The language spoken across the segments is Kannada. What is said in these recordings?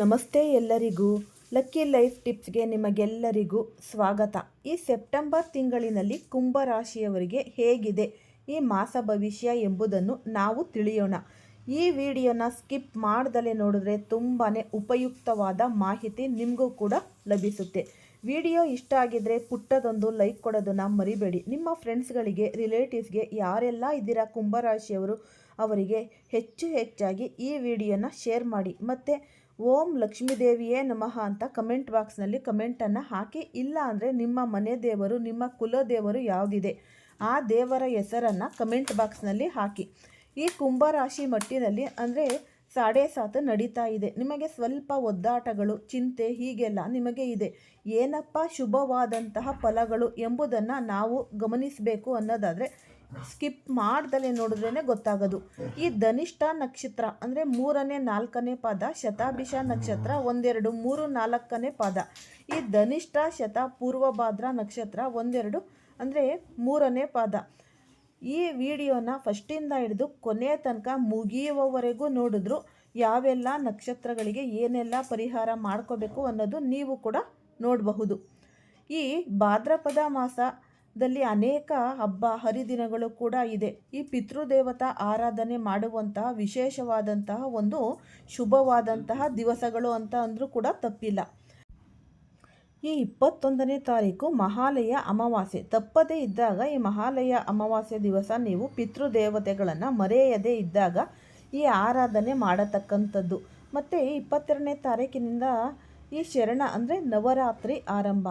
ನಮಸ್ತೆ ಎಲ್ಲರಿಗೂ. ಲಕ್ಕಿ ಲೈಫ್ ಟಿಪ್ಸ್ಗೆ ನಿಮಗೆಲ್ಲರಿಗೂ ಸ್ವಾಗತ. ಈ ಸೆಪ್ಟೆಂಬರ್ ತಿಂಗಳಿನಲ್ಲಿ ಕುಂಭ ರಾಶಿಯವರಿಗೆ ಹೇಗಿದೆ? ಈ ಮಾಸ ಭವಿಷ್ಯ ಎಂಬುದನ್ನು ನಾವು ತಿಳಿಯೋಣ. ಈ ವಿಡಿಯೋನ ಸ್ಕಿಪ್ ಮಾಡ್ದಲೇ ನೋಡಿದ್ರೆ ತುಂಬಾ ಉಪಯುಕ್ತವಾದ ಮಾಹಿತಿ ನಿಮಗೂ ಕೂಡ ಲಭಿಸುತ್ತೆ. ವಿಡಿಯೋ ಇಷ್ಟ ಆಗಿದ್ರೆ ಪುಟ್ಟದೊಂದು ಲೈಕ್ ಕೊಡೋದನ್ನು ಮರಿಬೇಡಿ. ನಿಮ್ಮ ಫ್ರೆಂಡ್ಸ್ಗಳಿಗೆ, ರಿಲೇಟಿವ್ಸ್ಗೆ ಯಾರೆಲ್ಲ ಇದ್ದೀರಾ ಕುಂಭರಾಶಿಯವರು ಅವರಿಗೆ ಹೆಚ್ಚು ಹೆಚ್ಚಾಗಿ ಈ ವಿಡಿಯೋನ ಶೇರ್ ಮಾಡಿ. ಮತ್ತು ಓಂ ಲಕ್ಷ್ಮೀದೇವಿಯೇ ನಮಃ ಅಂತ ಕಮೆಂಟ್ ಬಾಕ್ಸ್ನಲ್ಲಿ ಕಮೆಂಟನ್ನು ಹಾಕಿ, ಇಲ್ಲ ಅಂದರೆ ನಿಮ್ಮ ಮನೆ ದೇವರು, ನಿಮ್ಮ ಕುಲದೇವರು ಯಾವುದಿದೆ, ಆ ದೇವರ ಹೆಸರನ್ನು ಕಮೆಂಟ್ ಬಾಕ್ಸ್ನಲ್ಲಿ ಹಾಕಿ. ಈ ಕುಂಭರಾಶಿ ಮಟ್ಟಿನಲ್ಲಿ ಅಂದರೆ ಸಾಡೆ ಸಾತು ನಡೀತಾ ಇದೆ. ನಿಮಗೆ ಸ್ವಲ್ಪ ಒದ್ದಾಟಗಳು, ಚಿಂತೆ ಹೀಗೆಲ್ಲ ನಿಮಗೆ ಇದೆ. ಏನಪ್ಪ ಶುಭವಾದಂತಹ ಫಲಗಳು ಎಂಬುದನ್ನು ನಾವು ಗಮನಿಸಬೇಕು ಅನ್ನೋದಾದರೆ ಸ್ಕಿಪ್ ಮಾಡ್ದಲೇ ನೋಡಿದ್ರೇ ಗೊತ್ತಾಗೋದು. ಈ ಧನಿಷ್ಠ ನಕ್ಷತ್ರ ಅಂದರೆ ಮೂರನೇ, ನಾಲ್ಕನೇ ಪಾದ, ಶತಾಭಿಷ ನಕ್ಷತ್ರ ಒಂದೆರಡು, ಮೂರು, ನಾಲ್ಕನೇ ಪಾದ. ಈ ಧನಿಷ್ಠ, ಶತ, ಪೂರ್ವಭಾದ್ರ ನಕ್ಷತ್ರ ಒಂದೆರಡು ಅಂದರೆ ಮೂರನೇ ಪಾದ. ಈ ವಿಡಿಯೋನ ಫಸ್ಟಿಂದ ಹಿಡಿದು ಕೊನೆಯ ತನಕ ಮುಗಿಯುವವರೆಗೂ ನೋಡಿದ್ರು ಯಾವೆಲ್ಲ ನಕ್ಷತ್ರಗಳಿಗೆ ಏನೆಲ್ಲ ಪರಿಹಾರ ಮಾಡ್ಕೋಬೇಕು ಅನ್ನೋದು ನೀವು ಕೂಡ ನೋಡಬಹುದು. ಈ ಭಾದ್ರಪದ ಮಾಸದಲ್ಲಿ ಅನೇಕ ಹಬ್ಬ, ಹರಿದಿನಗಳು ಕೂಡ ಇದೆ. ಈ ಪಿತೃದೇವತಾ ಆರಾಧನೆ ಮಾಡುವಂತಹ ವಿಶೇಷವಾದಂತಹ ಒಂದು ಶುಭವಾದಂತಹ ದಿವಸಗಳು ಅಂತ ಅಂದರೂ ಕೂಡ ತಪ್ಪಿಲ್ಲ. ಈ ಇಪ್ಪತ್ತೊಂದನೇ ತಾರೀಕು ಮಹಾಲಯ ಅಮಾವಾಸ್ಯೆ. ತಪ್ಪದೇ ಇದ್ದಾಗ ಈ ಮಹಾಲಯ ಅಮಾವಾಸ್ಯೆ ದಿವಸ ನೀವು ಪಿತೃದೇವತೆಗಳನ್ನು ಮರೆಯದೇ ಇದ್ದಾಗ ಈ ಆರಾಧನೆ ಮಾಡತಕ್ಕಂಥದ್ದು. ಮತ್ತು ಇಪ್ಪತ್ತೆರಡನೇ ತಾರೀಕಿನಿಂದ ಈ ಶರಣ ಅಂದರೆ ನವರಾತ್ರಿ ಆರಂಭ.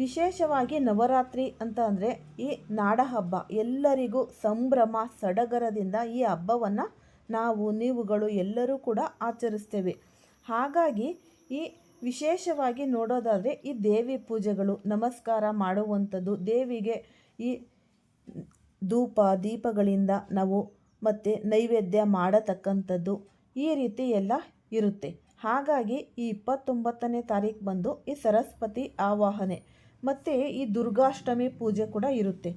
ವಿಶೇಷವಾಗಿ ನವರಾತ್ರಿ ಅಂತ ಅಂದರೆ ಈ ನಾಡಹಬ್ಬ ಎಲ್ಲರಿಗೂ ಸಂಭ್ರಮ, ಸಡಗರದಿಂದ ಈ ಹಬ್ಬವನ್ನು ನಾವು, ನೀವುಗಳು ಎಲ್ಲರೂ ಕೂಡ ಆಚರಿಸ್ತೇವೆ. ಹಾಗಾಗಿ ಈ ವಿಶೇಷವಾಗಿ ನೋಡೋದಾದರೆ ಈ ದೇವಿ ಪೂಜೆಗಳು, ನಮಸ್ಕಾರ ಮಾಡುವಂಥದ್ದು. ದೇವಿಗೆ ಈ ಧೂಪ, ದೀಪಗಳಿಂದ ನಾವು ಮತ್ತು ನೈವೇದ್ಯ ಮಾಡತಕ್ಕಂಥದ್ದು ಈ ರೀತಿ ಎಲ್ಲ ಇರುತ್ತೆ. ಹಾಗಾಗಿ ಈ ಇಪ್ಪತ್ತೊಂಬತ್ತನೇ ತಾರೀಕು ಬಂದು ಈ ಸರಸ್ವತಿ ಆವಾಹನೆ. ಮತ್ತು ಈ ದುರ್ಗಾಷ್ಟಮಿ ಪೂಜೆ ಕೂಡ ಇರುತ್ತೆ.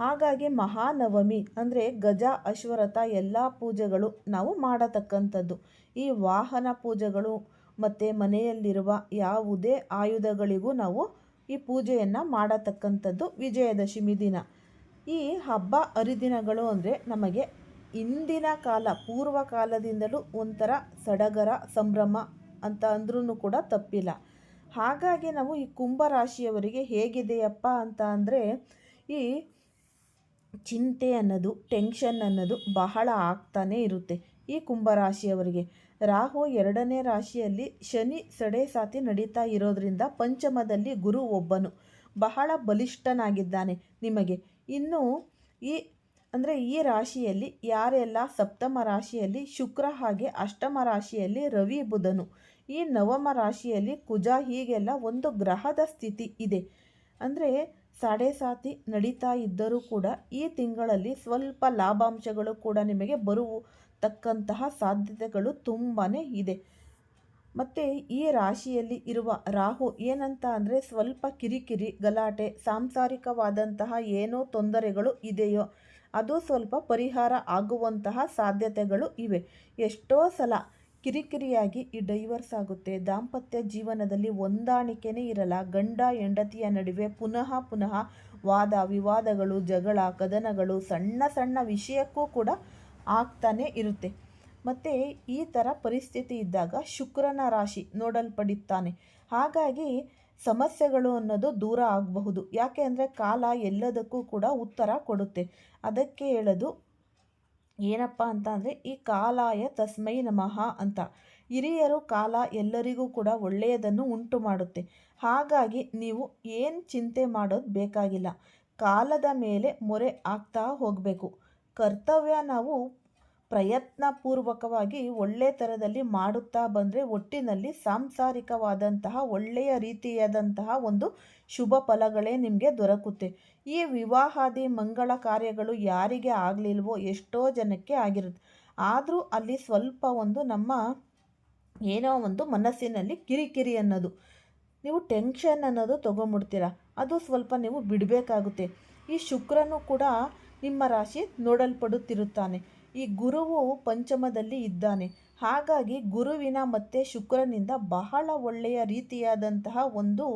ಹಾಗಾಗಿ ಮಹಾನವಮಿ ಅಂದರೆ ಗಜ, ಅಶ್ವರಥ ಎಲ್ಲ ಪೂಜೆಗಳು ನಾವು ಮಾಡತಕ್ಕಂಥದ್ದು. ಈ ವಾಹನ ಪೂಜೆಗಳು ಮತ್ತು ಮನೆಯಲ್ಲಿರುವ ಯಾವುದೇ ಆಯುಧಗಳಿಗೂ ನಾವು ಈ ಪೂಜೆಯನ್ನು ಮಾಡತಕ್ಕಂಥದ್ದು ವಿಜಯದಶಮಿ ದಿನ. ಈ ಹಬ್ಬ ಹರಿದಿನಗಳು ಅಂದರೆ ನಮಗೆ ಇಂದಿನ ಕಾಲ, ಪೂರ್ವ ಕಾಲದಿಂದಲೂ ಒಂಥರ ಸಡಗರ, ಸಂಭ್ರಮ ಅಂತ ಅಂದ್ರೂ ಕೂಡ ತಪ್ಪಿಲ್ಲ. ಹಾಗಾಗಿ ನಾವು ಈ ಕುಂಭರಾಶಿಯವರಿಗೆ ಹೇಗಿದೆಯಪ್ಪ ಅಂತ ಅಂದರೆ, ಈ ಚಿಂತೆ ಅನ್ನೋದು ಟೆನ್ಷನ್ ಅನ್ನೋದು ಬಹಳ ಆಗ್ತಾನೇ ಇರುತ್ತೆ ಈ ಕುಂಭರಾಶಿಯವರಿಗೆ ರಾಹು ಎರಡನೇ ರಾಶಿಯಲ್ಲಿ ಶನಿ ಸಡೆ ಸಾತಿ ನಡೀತಾ ಇರೋದ್ರಿಂದ ಪಂಚಮದಲ್ಲಿ ಗುರು ಒಬ್ಬನು, ಬಹಳ ಬಲಿಷ್ಠನಾಗಿದ್ದಾನೆ ನಿಮಗೆ. ಇನ್ನು ಈ ಅಂದರೆ ಈ ರಾಶಿಯಲ್ಲಿ ಯಾರೆಲ್ಲ ಸಪ್ತಮ ರಾಶಿಯಲ್ಲಿ ಶುಕ್ರ ಹಾಗೆ ಅಷ್ಟಮ ರಾಶಿಯಲ್ಲಿ ರವಿ ಬುಧನು ಈ ನವಮ ರಾಶಿಯಲ್ಲಿ ಕುಜ ಹೀಗೆಲ್ಲ ಒಂದು ಗ್ರಹದ ಸ್ಥಿತಿ ಇದೆ. ಅಂದರೆ ಸಾಡೆ ಸಾತಿ ನಡೀತಾ ಇದ್ದರೂ ಕೂಡ ಈ ತಿಂಗಳಲ್ಲಿ ಸ್ವಲ್ಪ ಲಾಭಾಂಶಗಳು ಕೂಡ ನಿಮಗೆ ಬರುವತಕ್ಕಂತಹ ಸಾಧ್ಯತೆಗಳು ತುಂಬಾ ಇದೆ. ಮತ್ತು ಈ ರಾಶಿಯಲ್ಲಿ ಇರುವ ರಾಹು ಏನಂತ ಅಂದರೆ ಸ್ವಲ್ಪ ಕಿರಿಕಿರಿ, ಗಲಾಟೆ, ಸಾಂಸಾರಿಕವಾದಂತಹ ಏನೋ ತೊಂದರೆಗಳು ಇದೆಯೋ ಅದು ಸ್ವಲ್ಪ ಪರಿಹಾರ ಆಗುವಂತಹ ಸಾಧ್ಯತೆಗಳು ಇವೆ. ಎಷ್ಟೋ ಸಲ ಕಿರಿಕಿರಿಯಾಗಿ ಈ ಡೈವರ್ಸ್ ಆಗುತ್ತೆ. ದಾಂಪತ್ಯ ಜೀವನದಲ್ಲಿ ಹೊಂದಾಣಿಕೆನೇ ಇರಲ್ಲ. ಗಂಡ, ಹೆಂಡತಿಯ ನಡುವೆ ಪುನಃ ಪುನಃ ವಾದ, ವಿವಾದಗಳು, ಜಗಳ, ಕದನಗಳು ಸಣ್ಣ ಸಣ್ಣ ವಿಷಯಕ್ಕೂ ಕೂಡ ಆಗ್ತಾನೆ ಇರುತ್ತೆ. ಮತ್ತು ಈ ಥರ ಪರಿಸ್ಥಿತಿ ಇದ್ದಾಗ ಶುಕ್ರನ ರಾಶಿ ನೋಡಲ್ಪಡುತ್ತಾನೆ. ಹಾಗಾಗಿ ಸಮಸ್ಯೆಗಳು ಅನ್ನೋದು ದೂರ ಆಗಬಹುದು. ಯಾಕೆ ಅಂದರೆ ಕಾಲ ಎಲ್ಲದಕ್ಕೂ ಕೂಡ ಉತ್ತರ ಕೊಡುತ್ತೆ. ಅದಕ್ಕೆ ಹೇಳೋದು ಏನಪ್ಪ ಅಂತ ಅಂದರೆ, ಈ ಕಾಲಾಯ ತಸ್ಮೈ ನಮಃ ಅಂತ. ಹಿರಿಯರು ಕಾಲ ಎಲ್ಲರಿಗೂ ಕೂಡ ಒಳ್ಳೆಯದನ್ನು ಉಂಟು ಮಾಡುತ್ತೆ ಹಾಗಾಗಿ ನೀವು ಏನು ಚಿಂತೆ ಮಾಡೋದು ಬೇಕಾಗಿಲ್ಲ. ಕಾಲದ ಮೇಲೆ ಮೊರೆ ಆಗ್ತಾ ಹೋಗಬೇಕು. ಕರ್ತವ್ಯ ನಾವು ಪ್ರಯತ್ನಪೂರ್ವಕವಾಗಿ ಒಳ್ಳೆ ಥರದಲ್ಲಿ ಮಾಡುತ್ತಾ ಬಂದರೆ ಒಟ್ಟಿನಲ್ಲಿ ಸಾಂಸಾರಿಕವಾದಂತಹ, ಒಳ್ಳೆಯ ರೀತಿಯಾದಂತಹ ಒಂದು ಶುಭ ಫಲಗಳೇ ನಿಮಗೆ ದೊರಕುತ್ತೆ. ಈ ವಿವಾಹಾದಿ ಮಂಗಳ ಕಾರ್ಯಗಳು ಯಾರಿಗೆ ಆಗಲಿಲ್ವೋ ಎಷ್ಟೋ ಜನಕ್ಕೆ ಆಗಿರುತ್ತೆ. ಆದರೂ ಅಲ್ಲಿ ಸ್ವಲ್ಪ ಒಂದು ನಮ್ಮ ಏನೋ ಒಂದು ಮನಸ್ಸಿನಲ್ಲಿ ಕಿರಿಕಿರಿ ಅನ್ನೋದು, ನೀವು ಟೆನ್ಷನ್ ಅನ್ನೋದು ತೊಗೊಂಬಿಡ್ತೀರ. ಅದು ಸ್ವಲ್ಪ ನೀವು ಬಿಡಬೇಕಾಗುತ್ತೆ. ಈ ಶುಕ್ರನು ಕೂಡ ನಿಮ್ಮ ರಾಶಿ ನೋಡಲ್ಪಡುತ್ತಿರುತ್ತಾನೆ. ಈ ಗುರುವು ಪಂಚಮದಲ್ಲಿ ಇದ್ದಾನೆ. ಹಾಗಾಗಿ ಗುರುವಿನ ಮತ್ತು ಶುಕ್ರನಿಂದ ಬಹಳ ಒಳ್ಳೆಯ ರೀತಿಯಾದಂತಹ ಒಂದು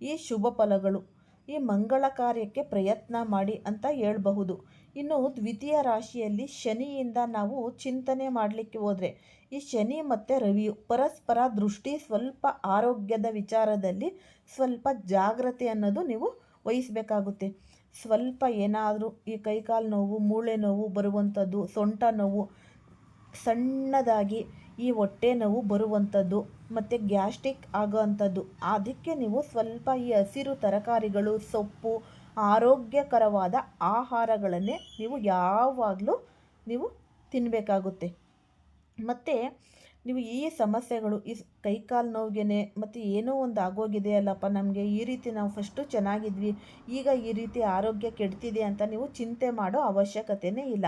ಈ ಶುಭ ಫಲಗಳು. ಈ ಮಂಗಳ ಕಾರ್ಯಕ್ಕೆ ಪ್ರಯತ್ನ ಮಾಡಿ ಅಂತ ಹೇಳಬಹುದು. ಇನ್ನು ದ್ವಿತೀಯ ರಾಶಿಯಲ್ಲಿ ಶನಿಯಿಂದ ನಾವು ಚಿಂತನೆ ಮಾಡಲಿಕ್ಕೆ ಹೋದರೆ, ಈ ಶನಿ ಮತ್ತು ರವಿಯು ಪರಸ್ಪರ ದೃಷ್ಟಿ ಸ್ವಲ್ಪ ಆರೋಗ್ಯದ ವಿಚಾರದಲ್ಲಿ ಸ್ವಲ್ಪ ಜಾಗ್ರತೆ ಅನ್ನೋದು ನೀವು ವಹಿಸಬೇಕಾಗುತ್ತೆ. ಸ್ವಲ್ಪ ಏನಾದರೂ ಈ ಕೈಕಾಲು ನೋವು, ಮೂಳೆ ನೋವು ಬರುವಂಥದ್ದು, ಸೊಂಟ ನೋವು, ಸಣ್ಣದಾಗಿ ಈ ಹೊಟ್ಟೆ ನೋವು ಬರುವಂಥದ್ದು, ಮತ್ತು ಗ್ಯಾಸ್ಟ್ರಿಕ್ ಆಗೋವಂಥದ್ದು, ಅದಕ್ಕೆ ನೀವು ಸ್ವಲ್ಪ ಈ ಹಸಿರು ತರಕಾರಿಗಳು, ಸೊಪ್ಪು, ಆರೋಗ್ಯಕರವಾದ ಆಹಾರಗಳನ್ನೇ ನೀವು ಯಾವಾಗಲೂ ನೀವು ತಿನ್ನಬೇಕಾಗುತ್ತೆ ಮತ್ತು ನೀವು ಈ ಸಮಸ್ಯೆಗಳು ಈ ಕೈಕಾಲು ನೋವಿಗೆ ಮತ್ತು ಏನೋ ಒಂದು ಆಗೋಗಿದೆ ಅಲ್ಲಪ್ಪ ನಮಗೆ ಈ ರೀತಿ ನಾವು ಫಸ್ಟು ಚೆನ್ನಾಗಿದ್ವಿ, ಈಗ ಈ ರೀತಿ ಆರೋಗ್ಯ ಕೆಡ್ತಿದೆ ಅಂತ ನೀವು ಚಿಂತೆ ಮಾಡೋ ಅವಶ್ಯಕತೆಯೇ ಇಲ್ಲ.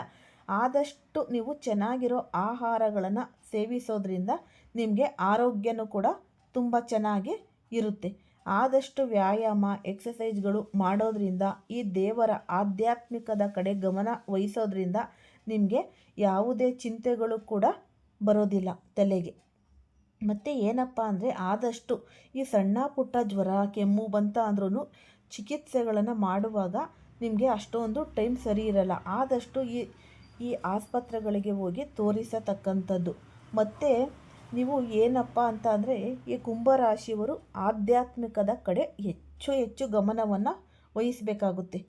ಆದಷ್ಟು ನೀವು ಚೆನ್ನಾಗಿರೋ ಆಹಾರಗಳನ್ನು ಸೇವಿಸೋದ್ರಿಂದ ನಿಮಗೆ ಆರೋಗ್ಯನೂ ಕೂಡ ತುಂಬ ಚೆನ್ನಾಗಿ ಇರುತ್ತೆ. ಆದಷ್ಟು ವ್ಯಾಯಾಮ ಎಕ್ಸಸೈಸ್ಗಳು ಮಾಡೋದ್ರಿಂದ ಈ ದೇವರ ಆಧ್ಯಾತ್ಮಿಕದ ಕಡೆ ಗಮನ ವಹಿಸೋದ್ರಿಂದ ನಿಮಗೆ ಯಾವುದೇ ಚಿಂತೆಗಳು ಕೂಡ ಬರೋದಿಲ್ಲ ತಲೆಗೆ. ಮತ್ತು ಏನಪ್ಪ ಅಂದರೆ ಆದಷ್ಟು ಈ ಸಣ್ಣ ಪುಟ್ಟ ಜ್ವರ, ಕೆಮ್ಮು ಬಂತ ಅಂದ್ರೂ ಚಿಕಿತ್ಸೆಗಳನ್ನು ಮಾಡುವಾಗ ನಿಮಗೆ ಅಷ್ಟೊಂದು ಟೈಮ್ ಸರಿ ಇರಲ್ಲ. ಆದಷ್ಟು ಈ ಈ ಆಸ್ಪತ್ರೆಗಳಿಗೆ ಹೋಗಿ ತೋರಿಸತಕ್ಕಂಥದ್ದು. ಮತ್ತು ನೀವು ಏನಪ್ಪ ಅಂತ ಅಂದರೆ ಈ ಕುಂಭರಾಶಿಯವರು ಆಧ್ಯಾತ್ಮಿಕದ ಕಡೆ ಹೆಚ್ಚು ಹೆಚ್ಚು ಗಮನವನ್ನು ವಹಿಸಬೇಕಾಗುತ್ತೆ.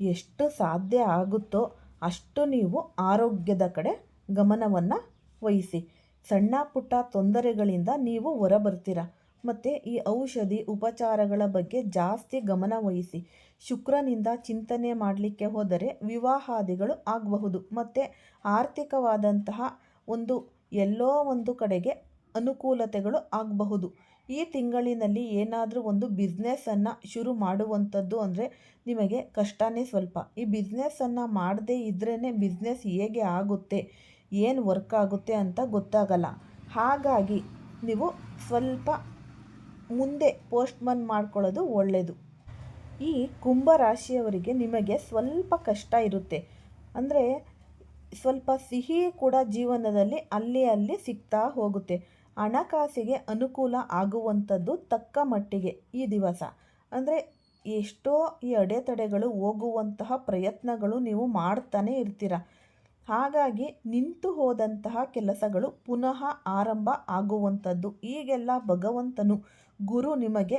ಎಷ್ಟು ಸಾಧ್ಯ ಆಗುತ್ತೋ ಅಷ್ಟು ನೀವು ಆರೋಗ್ಯದ ಕಡೆ ಗಮನವನ್ನು ವಹಿಸಿ. ಸಣ್ಣ ಪುಟ್ಟ ತೊಂದರೆಗಳಿಂದ ನೀವು ಹೊರಬರ್ತೀರ ಮತ್ತು ಈ ಔಷಧಿ ಉಪಚಾರಗಳ ಬಗ್ಗೆ ಜಾಸ್ತಿ ಗಮನ ವಹಿಸಿ. ಶುಕ್ರನಿಂದ ಚಿಂತನೆ ಮಾಡಲಿಕ್ಕೆ ಹೋದರೆ ವಿವಾಹಾದಿಗಳು ಆಗಬಹುದು. ಮತ್ತು ಆರ್ಥಿಕವಾದಂತಹ ಒಂದು ಎಲ್ಲೋ ಒಂದು ಕಡೆಗೆ ಅನುಕೂಲತೆಗಳು ಆಗಬಹುದು. ಈ ತಿಂಗಳಿನಲ್ಲಿ ಏನಾದರೂ ಒಂದು ಬಿಸ್ನೆಸ್ಸನ್ನು ಶುರು ಮಾಡುವಂಥದ್ದು ಅಂದರೆ ನಿಮಗೆ ಕಷ್ಟನೇ ಸ್ವಲ್ಪ. ಈ ಬಿಸ್ನೆಸ್ಸನ್ನು ಮಾಡದೇ ಇದ್ರೇ ಬಿಸ್ನೆಸ್ ಹೇಗೆ ಆಗುತ್ತೆ? ಏನು ವರ್ಕ್ ಆಗುತ್ತೆ ಅಂತ ಗೊತ್ತಾಗಲ್ಲ. ಹಾಗಾಗಿ ನೀವು ಸ್ವಲ್ಪ ಮುಂದೆ ಪೋಸ್ಟ್ಮನ್ ಮಾಡ್ಕೊಳ್ಳೋದು ಒಳ್ಳೆಯದು ಈ ಕುಂಭ ರಾಶಿಯವರಿಗೆ ನಿಮಗೆ ಸ್ವಲ್ಪ ಕಷ್ಟ ಇರುತ್ತೆ. ಅಂದರೆ ಸ್ವಲ್ಪ ಸಿಹಿ ಕೂಡ ಜೀವನದಲ್ಲಿ ಅಲ್ಲಿ ಅಲ್ಲಿ ಸಿಗ್ತಾ ಹೋಗುತ್ತೆ. ಹಣಕಾಸಿಗೆ ಅನುಕೂಲ ಆಗುವಂಥದ್ದು ತಕ್ಕ ಮಟ್ಟಿಗೆ ಈ ದಿವಸ. ಅಂದರೆ ಎಷ್ಟೋ ಈ ಅಡೆತಡೆಗಳು ಹೋಗುವಂತಹ ಪ್ರಯತ್ನಗಳು ನೀವು ಮಾಡ್ತಾನೆ ಇರ್ತೀರ. ಹಾಗಾಗಿ ನಿಂತು ಹೋದಂತಹ ಕೆಲಸಗಳು ಪುನಃ ಆರಂಭ ಆಗುವಂಥದ್ದು. ಈಗೆಲ್ಲ ಭಗವಂತನು ಗುರು ನಿಮಗೆ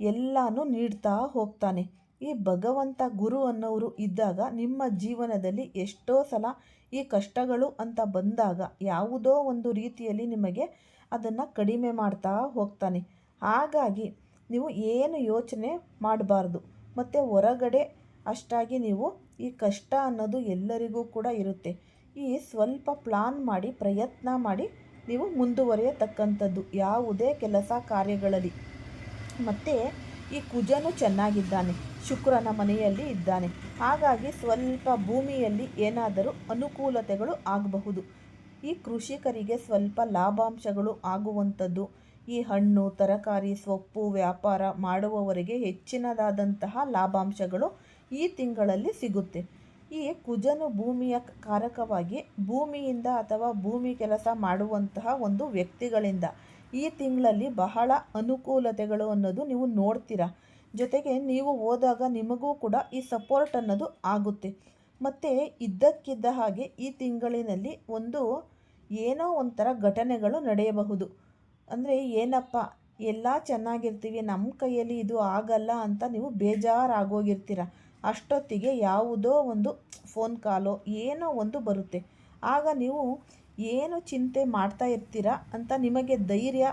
ಎಲ್ಲನೂ ನೀಡ್ತಾ ಹೋಗ್ತಾನೆ. ಈ ಭಗವಂತ ಗುರು ಅನ್ನೋರು ಇದ್ದಾಗ ನಿಮ್ಮ ಜೀವನದಲ್ಲಿ ಎಷ್ಟೋ ಸಲ ಈ ಕಷ್ಟಗಳು ಅಂತ ಬಂದಾಗ ಯಾವುದೋ ಒಂದು ರೀತಿಯಲ್ಲಿ ನಿಮಗೆ ಅದನ್ನು ಕಡಿಮೆ ಮಾಡ್ತಾ ಹೋಗ್ತಾನೆ. ಹಾಗಾಗಿ ನೀವು ಏನು ಯೋಚನೆ ಮಾಡಬಾರ್ದು. ಮತ್ತು ಹೊರಗಡೆ ಅಷ್ಟಾಗಿ ನೀವು ಈ ಕಷ್ಟ ಅನ್ನೋದು ಎಲ್ಲರಿಗೂ ಕೂಡ ಇರುತ್ತೆ. ಈ ಸ್ವಲ್ಪ ಪ್ಲಾನ್ ಮಾಡಿ, ಪ್ರಯತ್ನ ಮಾಡಿ ನೀವು ಮುಂದುವರಿಯತಕ್ಕಂಥದ್ದು, ಯಾವುದೇ ಕೆಲಸ ಕಾರ್ಯಗಳಲ್ಲಿ. ಮತ್ತು ಈ ಕುಜನು ಚೆನ್ನಾಗಿದ್ದಾನೆ, ಶುಕ್ರನ ಮನೆಯಲ್ಲಿ ಇದ್ದಾನೆ. ಹಾಗಾಗಿ ಸ್ವಲ್ಪ ಭೂಮಿಯಲ್ಲಿ ಏನಾದರೂ ಅನುಕೂಲತೆಗಳು ಆಗಬಹುದು. ಈ ಕೃಷಿಕರಿಗೆ ಸ್ವಲ್ಪ ಲಾಭಾಂಶಗಳು ಆಗುವಂಥದ್ದು. ಈ ಹಣ್ಣು, ತರಕಾರಿ, ಸೊಪ್ಪು ವ್ಯಾಪಾರ ಮಾಡುವವರಿಗೆ ಹೆಚ್ಚಿನದಾದಂತಹ ಲಾಭಾಂಶಗಳು ಈ ತಿಂಗಳಲ್ಲಿ ಸಿಗುತ್ತೆ. ಈ ಕುಜನು ಭೂಮಿಯ ಕಾರಕವಾಗಿ ಭೂಮಿಯಿಂದ ಅಥವಾ ಭೂಮಿ ಕೆಲಸ ಮಾಡುವಂತಹ ಒಂದು ವ್ಯಕ್ತಿಗಳಿಂದ ಈ ತಿಂಗಳಲ್ಲಿ ಬಹಳ ಅನುಕೂಲತೆಗಳು ಅನ್ನೋದು ನೀವು ನೋಡ್ತೀರಾ. ಜೊತೆಗೆ ನೀವು ಹೋದಾಗ ನಿಮಗೂ ಕೂಡ ಈ ಸಪೋರ್ಟ್ ಅನ್ನೋದು ಆಗುತ್ತೆ. ಮತ್ತು ಇದ್ದಕ್ಕಿದ್ದ ಹಾಗೆ ಈ ತಿಂಗಳಿನಲ್ಲಿ ಒಂದು ಏನೋ ಒಂಥರ ಘಟನೆಗಳು ನಡೆಯಬಹುದು. ಅಂದರೆ ಏನಪ್ಪ, ಎಲ್ಲ ಚೆನ್ನಾಗಿರ್ತೀವಿ ನಮ್ಮ ಕೈಯಲ್ಲಿ ಇದು ಆಗಲ್ಲ ಅಂತ ನೀವು ಬೇಜಾರಾಗೋಗಿರ್ತೀರ. ಅಷ್ಟೊತ್ತಿಗೆ ಯಾವುದೋ ಒಂದು ಫೋನ್ ಕಾಲೋ ಏನೋ ಒಂದು ಬರುತ್ತೆ. ಆಗ ನೀವು ಏನು ಚಿಂತೆ ಮಾಡ್ತಾ ಇರ್ತೀರ ಅಂತ ನಿಮಗೆ ಧೈರ್ಯ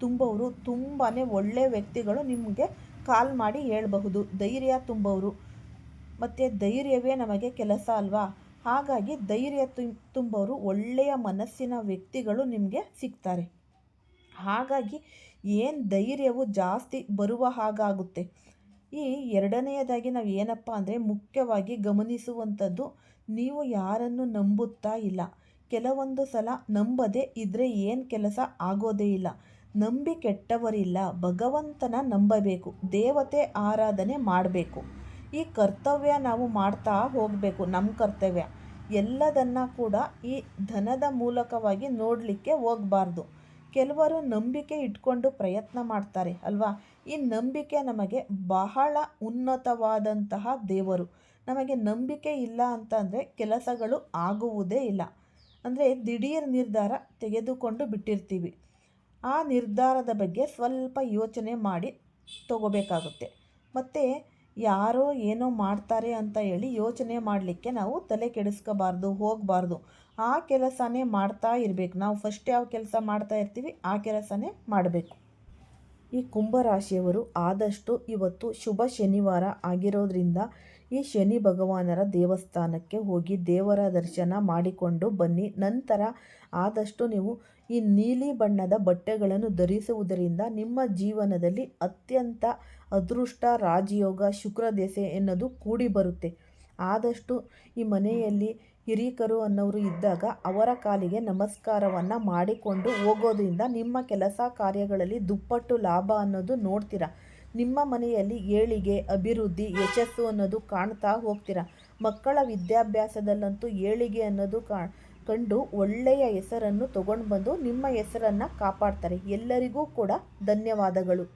ತುಂಬವರು ತುಂಬಾ ಒಳ್ಳೆಯ ವ್ಯಕ್ತಿಗಳು ನಿಮಗೆ ಕಾಲ್ ಮಾಡಿ ಹೇಳಬಹುದು. ಧೈರ್ಯ ತುಂಬವರು ಮತ್ತು ಧೈರ್ಯವೇ ನಮಗೆ ಕೆಲಸ ಅಲ್ವಾ? ಹಾಗಾಗಿ ಧೈರ್ಯ ತುಂಬೋರು ಒಳ್ಳೆಯ ಮನಸ್ಸಿನ ವ್ಯಕ್ತಿಗಳು ನಿಮಗೆ ಸಿಗ್ತಾರೆ. ಹಾಗಾಗಿ ಏನು ಧೈರ್ಯವು ಜಾಸ್ತಿ ಬರುವ ಹಾಗಾಗುತ್ತೆ? ಈ ಎರಡನೆಯದಾಗಿ ನಾವು ಏನಪ್ಪ ಅಂದರೆ ಮುಖ್ಯವಾಗಿ ಗಮನಿಸುವಂಥದ್ದು ನೀವು ಯಾರನ್ನು ನಂಬುತ್ತಾ ಇಲ್ಲ. ಕೆಲವೊಂದು ಸಲ ನಂಬದೆ ಇದ್ದರೆ ಏನು ಕೆಲಸ ಆಗೋದೇ ಇಲ್ಲ. ನಂಬಿ ಕೆಟ್ಟವರಿಲ್ಲ. ಭಗವಂತನ ನಂಬಬೇಕು. ದೇವತೆ ಆರಾಧನೆ ಮಾಡಬೇಕು. ಈ ಕರ್ತವ್ಯ ನಾವು ಮಾಡ್ತಾ ಹೋಗಬೇಕು. ನಮ್ಮ ಕರ್ತವ್ಯ. ಎಲ್ಲದನ್ನ ಕೂಡ ಈ ಧನದ ಮೂಲಕವಾಗಿ ನೋಡಲಿಕ್ಕೆ ಹೋಗಬಾರ್ದು. ಕೆಲವರು ನಂಬಿಕೆ ಇಟ್ಕೊಂಡು ಪ್ರಯತ್ನ ಮಾಡ್ತಾರೆ, ಅಲ್ವಾ? ಈ ನಂಬಿಕೆ ನಮಗೆ ಬಹಳ ಉನ್ನತವಾದಂತಹ ದೇವರು. ನಮಗೆ ನಂಬಿಕೆ ಇಲ್ಲ ಅಂತಂದರೆ ಕೆಲಸಗಳು ಆಗುವುದೇ ಇಲ್ಲ. ಅಂದರೆ ದಿಢೀರ್ ನಿರ್ಧಾರ ತೆಗೆದುಕೊಂಡು ಬಿಟ್ಟಿರ್ತೀವಿ. ಆ ನಿರ್ಧಾರದ ಬಗ್ಗೆ ಸ್ವಲ್ಪ ಯೋಚನೆ ಮಾಡಿ ತಗೋಬೇಕಾಗುತ್ತೆ. ಮತ್ತು ಯಾರೋ ಏನೋ ಮಾಡ್ತಾರೆ ಅಂತ ಹೇಳಿ ಯೋಚನೆ ಮಾಡಲಿಕ್ಕೆ ನಾವು ತಲೆ ಕೆಡಿಸ್ಕೋಬಾರ್ದು, ಹೋಗಬಾರ್ದು. ಆ ಕೆಲಸನೇ ಮಾಡ್ತಾ ಇರಬೇಕು. ನಾವು ಫಸ್ಟ್ ಯಾವ ಕೆಲಸ ಮಾಡ್ತಾ ಇರ್ತೀವಿ, ಆ ಕೆಲಸನೇ ಮಾಡಬೇಕು. ಈ ಕುಂಭರಾಶಿಯವರು ಆದಷ್ಟು ಇವತ್ತು ಶುಭ ಶನಿವಾರ ಆಗಿರೋದ್ರಿಂದ ಈ ಶನಿ ಭಗವಾನರ ದೇವಸ್ಥಾನಕ್ಕೆ ಹೋಗಿ ದೇವರ ದರ್ಶನ ಮಾಡಿಕೊಂಡು ಬನ್ನಿ. ನಂತರ ಆದಷ್ಟು ನೀವು ಈ ನೀಲಿ ಬಣ್ಣದ ಬಟ್ಟೆಗಳನ್ನು ಧರಿಸುವುದರಿಂದ ನಿಮ್ಮ ಜೀವನದಲ್ಲಿ ಅತ್ಯಂತ ಅದೃಷ್ಟ, ರಾಜಯೋಗ ಶುಕ್ರ ದೆಸೆ ಎನ್ನೋದು ಕೂಡಿ ಬರುತ್ತೆ. ಆದಷ್ಟು ಈ ಮನೆಯಲ್ಲಿ ಹಿರೀಕರು ಅನ್ನೋರು ಇದ್ದಾಗ ಅವರ ಕಾಲಿಗೆ ನಮಸ್ಕಾರವನ್ನು ಮಾಡಿಕೊಂಡು ಹೋಗೋದ್ರಿಂದ ನಿಮ್ಮ ಕೆಲಸ ಕಾರ್ಯಗಳಲ್ಲಿ ದುಪ್ಪಟ್ಟು ಲಾಭ ಅನ್ನೋದು ನೋಡ್ತೀರಾ? ನಿಮ್ಮ ಮನೆಯಲ್ಲಿ ಏಳಿಗೆ, ಅಭಿವೃದ್ಧಿ, ಯಶಸ್ಸು ಅನ್ನೋದು ಕಾಣ್ತಾ ಹೋಗ್ತೀರಾ? ಮಕ್ಕಳ ವಿದ್ಯಾಭ್ಯಾಸದಲ್ಲಂತೂ ಏಳಿಗೆ ಅನ್ನೋದು ಕಂಡು ಒಳ್ಳೆಯ ಹೆಸರನ್ನು ತಗೊಂಡು ಬಂದು ನಿಮ್ಮ ಹೆಸರನ್ನು ಕಾಪಾಡ್ತಾರೆ. ಎಲ್ಲರಿಗೂ ಕೂಡ ಧನ್ಯವಾದಗಳು.